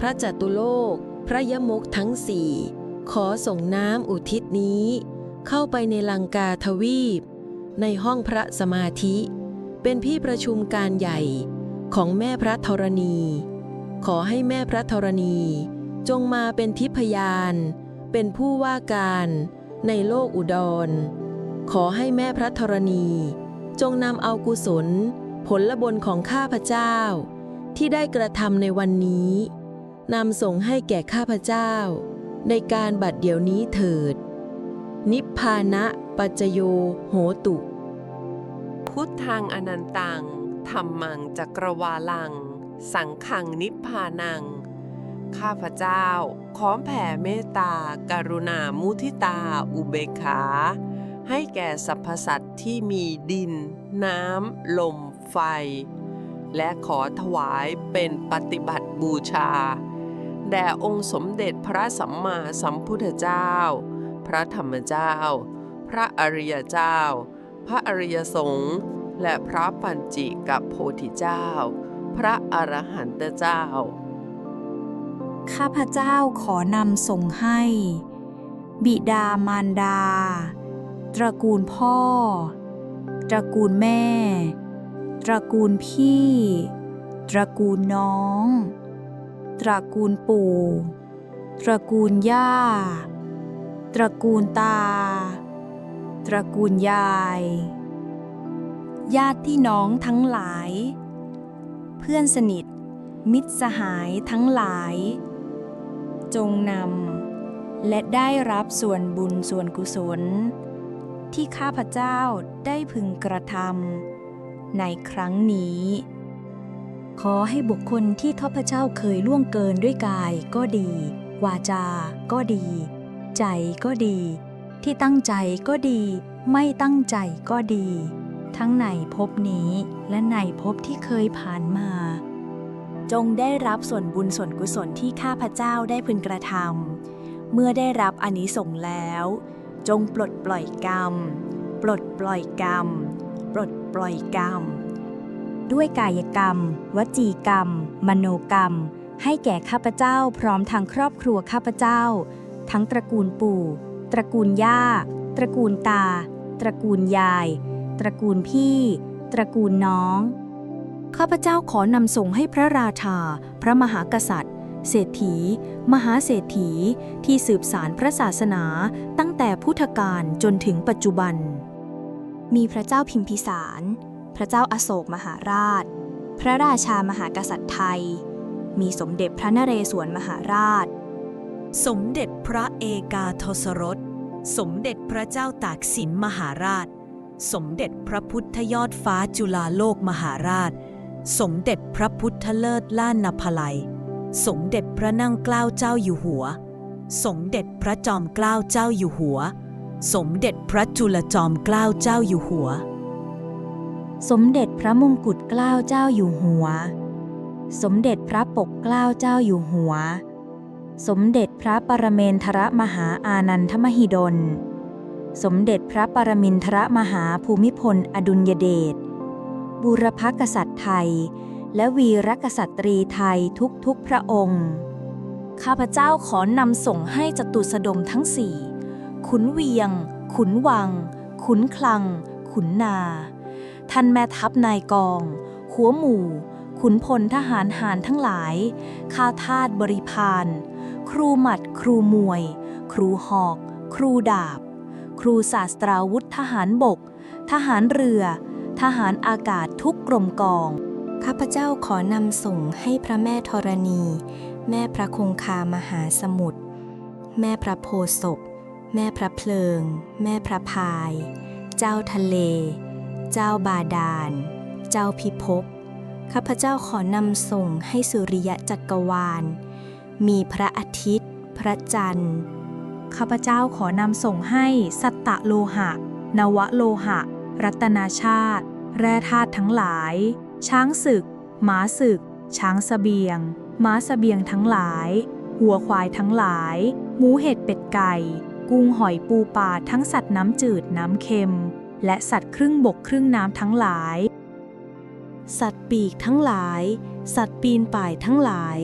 พระจัตุโลก พระยมกทั้งสี่ขอส่งน้ำอุทิศนี้ เข้าไปในลังกาทวีป ในห้องพระสมาธิ เป็นที่ประชุมการใหญ่ของแม่พระธรณี ขอให้แม่พระธรณี จงมาเป็นทิพยาน เป็นผู้ว่าการในโลกอุดร ขอให้แม่พระธรณี จงนำเอากุศล ผลบุญของข้าพเจ้า ที่ได้กระทำในวันนี้ นำส่งให้แก่ข้าพเจ้า ในการบัดเดี๋ยวนี้เถิด นิพพานะปัจโยโหตุ พุทธังอนันตังธรรมังจักรวาลัง สังขังนิพพานัง ข้าพเจ้า ขอแผ่เมตตาการุณามุทิตา อุเบกขา ให้แก่สรรพสัตว์ที่มีดิน น้ำ ลม ไฟ และขอถวายเป็นปฏิบัติบูชา แด่องค์สมเด็จพระสัมมาสัมพุทธเจ้า พระธรรมเจ้า พระอริยเจ้า พระอริยสงฆ์และพระปัญจิกับโพธิเจ้า พระอรหันตเจ้า ข้าพเจ้าขอนำส่งให้ บิดามารดา ตระกูลพ่อ ตระกูลแม่ ตระกูลพี่ ตระกูลน้อง ตระกูลปู่ ตระกูลย่า ตระกูลตา ตระกูลยาย ญาติพี่น้องทั้งหลาย เพื่อนสนิท มิตรสหายทั้งหลาย จงนำและได้รับส่วนบุญส่วนกุศล ที่ข้าพเจ้าได้พึงกระทำในครั้งนี้ ขอให้บุคคลที่ข้าพเจ้าเคยล่วงเกินด้วยกายก็ดี วาจา ก็ดี ใจก็ดี ที่ตั้งใจก็ดี ไม่ตั้งใจก็ดี ทั้งในภพนี้และในภพที่เคยผ่านมา จงได้รับส่วนบุญส่วนกุศลที่ข้าพเจ้าได้พึงกระทำเมื่อได้รับอานิสงส์แล้ว จงปลดปล่อยกรรม ปลดปล่อยกรรม ปลดปล่อยกรรม ด้วยกายกรรม วจีกรรม มโนกรรม ให้แก่ข้าพเจ้าพร้อมทางครอบครัวข้าพเจ้า ทั้งตระกูลปู่ ตระกูลย่า ตระกูลตา ตระกูลยาย ตระกูลพี่ ตระกูลน้อง ข้าพเจ้าขอนำส่งให้พระราชา พระมหากษัตริย์ เศรษฐี มหาเศรษฐี ที่สืบสารพระศาสนาตั้งแต่พุทธกาลจนถึงปัจจุบัน มีพระเจ้าพิมพิสาร พระเจ้าอาโศกมหาราช พระราชามหากษัตริย์ไทย มีสมเด็จพระนเรศวรมหาราช สมเด็จพระเอกาทศรส สมเด็จพระเจ้าตากสินมหาราช สมเด็จพระพุทธยอดฟ้าจุฬาโลกมหาราช สมเด็จพระพุทธเลิศล้านนภลัย สมเด็จพระนั่งเกล้าเจ้าอยู่หัว สมเด็จพระจอมเกล้าเจ้าอยู่หัว สมเด็จพระจุลจอมเกล้าเจ้าอยู่หัว สมเด็จพระมงกุฎเกล้าเจ้าอยู่หัว สมเด็จพระปกเกล้าเจ้าอยู่หัว สมเด็จพระปรเมนทรมหาอานันทมหิดล สมเด็จพระปรมินทรมหาภูมิพลอดุลยเดชบูรพกษัตริย์ไทย และวีรกษัตรีไทยทุกๆพระองค์ ข้าพเจ้าขอนำส่งให้จตุสดมทั้งสี่ ขุนเวียง ขุนวัง ขุนคลัง ขุนนา ท่านแม่ทัพนายกอง หัวหมู่ ขุนพลทหารหารทั้งหลาย ข้าทาสบริพาร ครูหมัด ครูมวย ครูหอก ครูดาบ ครูศาสตราวุธทหารบก ทหารเรือ ทหารอากาศทุกกรมกอง ข้าพเจ้าขอนำส่งให้พระแม่ธรณี แม่พระคงคามหาสมุทร แม่พระโพศพแม่พระเพลิง แม่พระพาย เจ้าทะเล เจ้าบาดาล เจ้าพิภพ ข้าพเจ้าขอนำส่งให้สุริยะจักรวาล มีพระอาทิตย์ พระจันทร์ ข้าพเจ้าขอนำส่งให้สัตตะโลหะ นวโลหะ รัตนาชาติ แร่ธาตุทั้งหลาย ช้างศึก หมาศึก ช้างสเสบียง ม้าสเสบียงทั้งหลาย หัวควายทั้งหลาย หมูเห็ดเป็ดไก่ กุ้งหอยปูปลาทั้งสัตว์น้ำจืดน้ำเค็ม และสัตว์ครึ่งบกครึ่งน้ำทั้งหลาย สัตว์ปีกทั้งหลาย สัตว์ปีนป่ายทั้งหลาย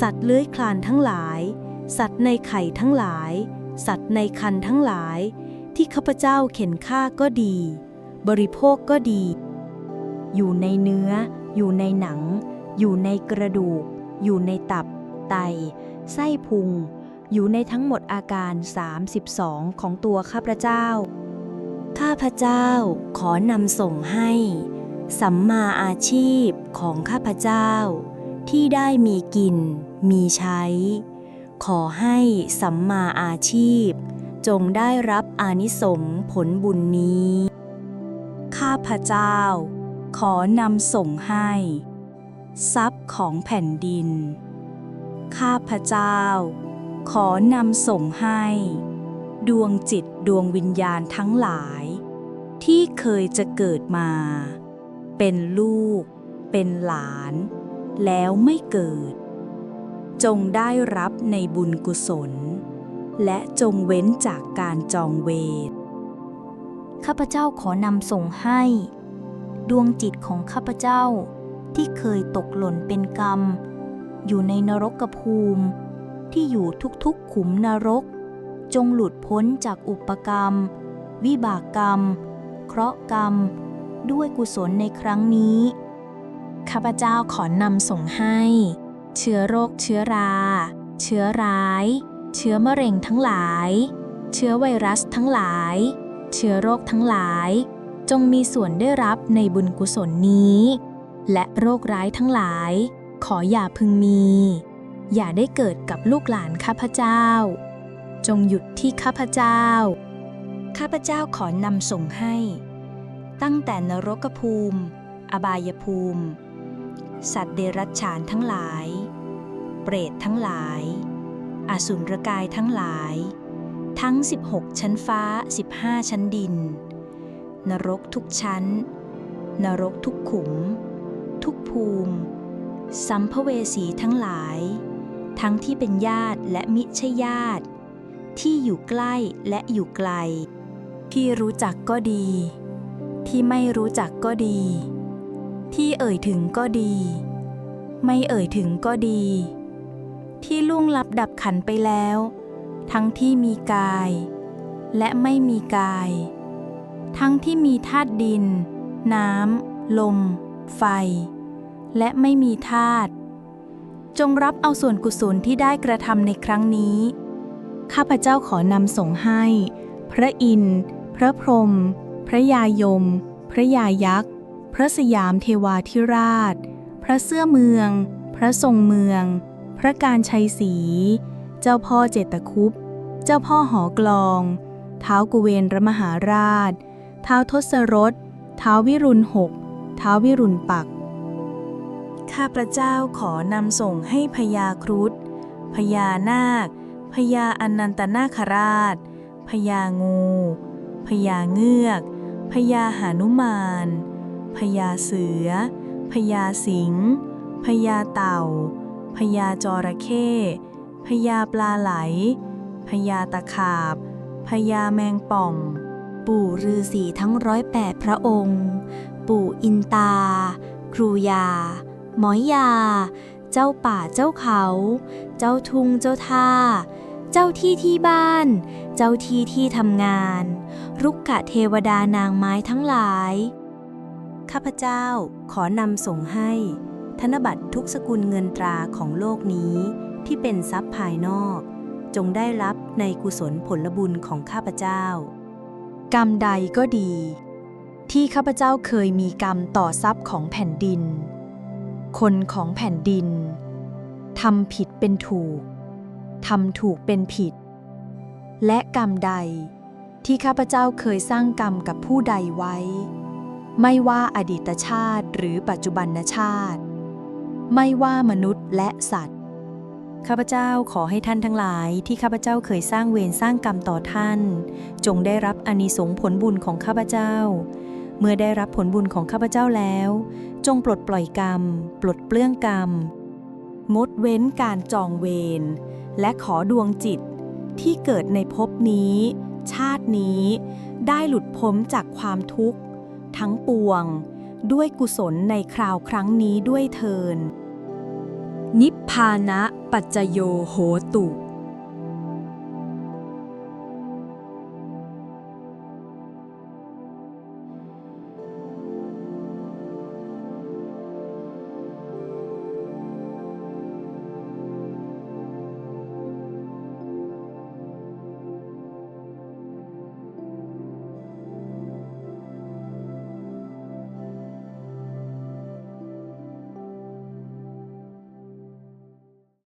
สัตว์เลื้อยคลานทั้งหลาย สัตว์ในไข่ทั้งหลาย สัตว์ในคันทั้งหลาย ที่ข้าพเจ้าเข็นฆ่าก็ดี บริโภคก็ดี อยู่ในเนื้อ อยู่ในหนัง อยู่ในกระดูก อยู่ในตับ ไต ไส้พุง อยู่ในทั้งหมดอาการ 32 ของตัวข้าพเจ้า ข้าพเจ้าขอนำส่งให้ สัมมาอาชีพของข้าพเจ้า ที่ได้มีกิน มีใช้ ขอให้สัมมาอาชีพ จงได้รับอานิสงผลบุญนี้ ข้าพเจ้า ขอนำส่งให้ ทรัพย์ของแผ่นดิน ข้าพเจ้า ขอนำส่งให้ ดวงจิต ดวงวิญญาณทั้งหลาย ที่เคยจะเกิดมา เป็นลูก เป็นหลาน แล้วไม่เกิด จงได้รับในบุญกุศล และจงเว้นจากการจองเวรข้าพเจ้าขอนำส่งให้ ดวงจิตของข้าพเจ้าที่เคยตกหล่นเป็นกรรม อยู่ในนรกภูมิ ที่อยู่ทุกๆขุมนรก จงหลุดพ้นจากอุปกรรม วิบากกรรม เคราะห์กรรม ด้วยกุศลในครั้งนี้ ข้าพเจ้าขอนำส่งให้ เชื้อโรคเชื้อรา เชื้อร้าย เชื้อมะเร็งทั้งหลาย เชื้อไวรัสทั้งหลาย เชื้อโรคทั้งหลาย จงมีส่วนได้รับในบุญกุศลนี้ และโรคร้ายทั้งหลาย ขออย่าพึงมี อย่าได้เกิดกับลูกหลานข้าพเจ้า จงหยุดที่ข้าพเจ้า ข้าพเจ้าขอนำส่งให้ ตั้งแต่นรกภูมิ อบายภูมิ สัตว์เดรัจฉานทั้งหลาย เปรตทั้งหลาย อสุรกายทั้งหลาย ทั้ง 16 ชั้นฟ้า 15 ชั้นดิน นรกทุกชั้น นรกทุกขุม ทุกภูมิ สัมภเวสีทั้งหลายทั้งที่เป็นญาติและมิใช่ญาติ ที่อยู่ใกล้และอยู่ไกล ที่รู้จักก็ดี ที่ไม่รู้จักก็ดี ที่เอ่ยถึงก็ดี ไม่เอ่ยถึงก็ดี ที่ล่วงลับดับขันไปแล้ว ทั้งที่มีกาย และไม่มีกาย ทั้งที่มีธาตุดิน น้ำ ลม ไฟ และไม่มีธาตุจงรับเอาส่วนกุศลที่ได้กระทำในครั้งนี้ ข้าพเจ้าขอนำส่งให้ พระอินทร์ พระพรหม พระยายม พระยายักษ์ พระสยามเทวาธิราช พระเสื้อเมือง พระทรงเมือง พระการชัยศรี เจ้าพ่อเจตคุป เจ้าพ่อหอกลอง เท้ากุเวนรมหาราช เท้าทศรถ เท้าวิรุณหก เท้าววิรุณปัก ข้าพระเจ้าขอนำส่งให้พญาครุฑพญานาค พญาอนันตนาคราช พญางูพญาเงือกพญาหานุมานพญาเสือพญาสิงห์พญาเต่าพญาจระเข้พญาปลาไหลพญาตะขาบพญาแมงป่อง ปู่ฤาษีทั้งร้อยแปดพระองค์ ปู่อินตา ครูยา หมอยยา เจ้าป่าเจ้าเขา เจ้าทุ่งเจ้าท่า เจ้าที่ที่บ้าน เจ้าที่ที่ทำงาน รุกขะเทวดานางไม้ทั้งหลาย ข้าพเจ้าขอนำส่งให้ ธนบัตรทุกสกุลเงินตราของโลกนี้ ที่เป็นทรัพย์ภายนอก จงได้รับในกุศลผลบุญของข้าพเจ้า กรรมใดก็ดี ที่ข้าพเจ้าเคยมีกรรมต่อทรัพย์ของแผ่นดิน คนของแผ่นดินทำผิดเป็นถูก ทำถูกเป็นผิด และกรรมใดที่ข้าพเจ้าเคยสร้างกรรมกับผู้ใดไว้ ไม่ว่าอดีตชาติหรือปัจจุบันชาติ ไม่ว่ามนุษย์และสัตว์ ข้าพเจ้าขอให้ท่านทั้งหลายที่ข้าพเจ้าเคยสร้างเวรสร้างกรรมต่อท่าน จงได้รับอนิสงผลบุญของข้าพเจ้า เมื่อได้รับผลบุญของข้าพเจ้าแล้ว จงปลดปล่อยกรรม ปลดเปลื้องกรรม งดเว้นการจองเวร และขอดวงจิต ที่เกิดในภพนี้ ชาตินี้ ได้หลุดพ้นจากความทุกข์ ทั้งปวง ด้วยกุศลในคราวครั้งนี้ด้วยเทิน นิพพานะปัจจโยโหตุ